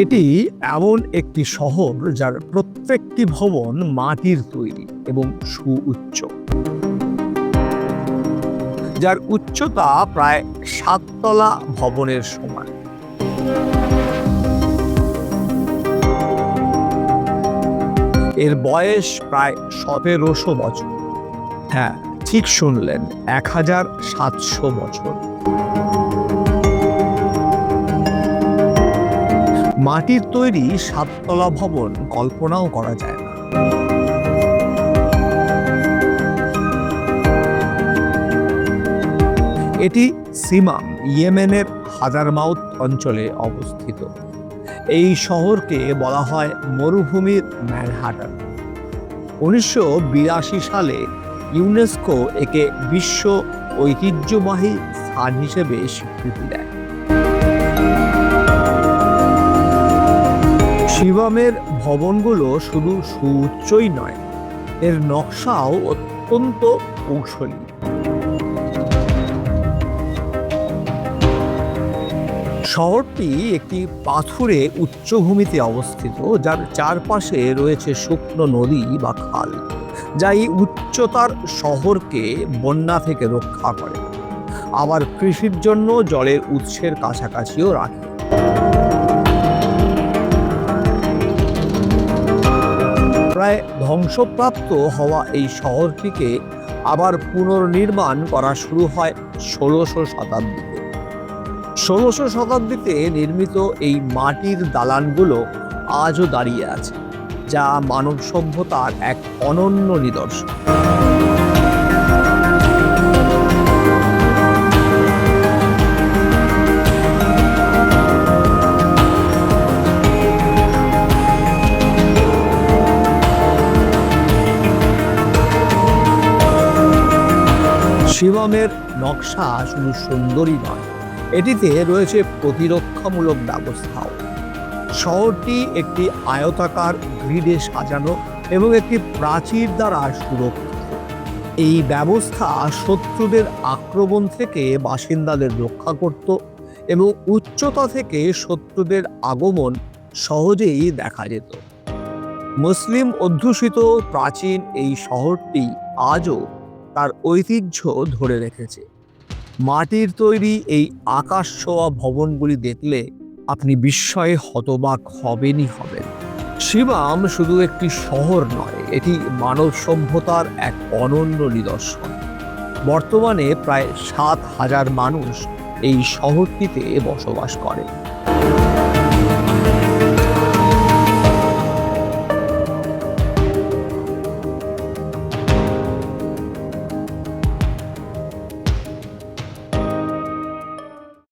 এটি এমন একটি শহর যার প্রত্যেকটি ভবন মাটির তৈরি এবং সুউচ্চ। যার উচ্চতা প্রায় সাততলা ভবনের সমান। এর বয়স প্রায় সতেরোশো বছর। হ্যাঁ ঠিক শুনলেন, এক হাজার সাতশো বছর। মাটির তৈরি সাততলা ভবন কল্পনাও করা যায় না। এটি সিমাম, ইয়েমেনের হাজারমাউথ অঞ্চলে অবস্থিত। এই শহরকে বলা হয় মরুভূমির ম্যানহাটন। উনিশশো বিরাশি সালে ইউনেস্কো একে বিশ্ব ঐতিহ্যবাহী স্থান হিসেবে স্বীকৃতি দেয়। শিবমের ভবনগুলো শুধু সুউচ্চই নয়, এর নকশাও অত্যন্ত কৌশলী। শহরটি একটি পাথুরে উচ্চভূমিতে অবস্থিত, যার চারপাশে রয়েছে শুকনো নদী বা খাল, যা এই উচ্চতার শহরকে বন্যা থেকে রক্ষা করে। আবার কৃষির জন্য জলের উৎসের কাছাকাছিও রাখে। প্রায় ধ্বংসপ্রাপ্ত হওয়া এই শহরটিকে আবার পুনর্নির্মাণ করা শুরু হয় ষোলোশো শতাব্দীতে। ষোলোশো শতাব্দীতে নির্মিত এই মাটির দালানগুলো আজও দাঁড়িয়ে আছে, যা মানব সভ্যতার এক অনন্য নিদর্শন। শিবমের নকশা শুধু সুন্দরই নয়, এটিতে রয়েছে প্রতিরক্ষামূলক ব্যবস্থাও। শহরটি একটি আয়তাকার গ্রিডে সাজানো এবং একটি প্রাচীর দ্বারা সুরক্ষিত। এই ব্যবস্থা শত্রুদের আক্রমণ থেকে বাসিন্দাদের রক্ষা করত এবং উচ্চতা থেকে শত্রুদের আগমন সহজেই দেখা যেত। মুসলিম অধ্যুষিত প্রাচীন এই শহরটি আজও তার ঐতিহ্য ধরে রেখেছে। মাটির তৈরি এই আকাশ ছোঁয়া ভবনগুলি দেখলে আপনি বিস্ময়ে হতবাক হবেনই হবেন। শিবাম শুধু একটি শহর নয়, এটি মানব সভ্যতার এক অনন্য নিদর্শন। বর্তমানে প্রায় সাত হাজার মানুষ এই শহরটিতে বসবাস করে।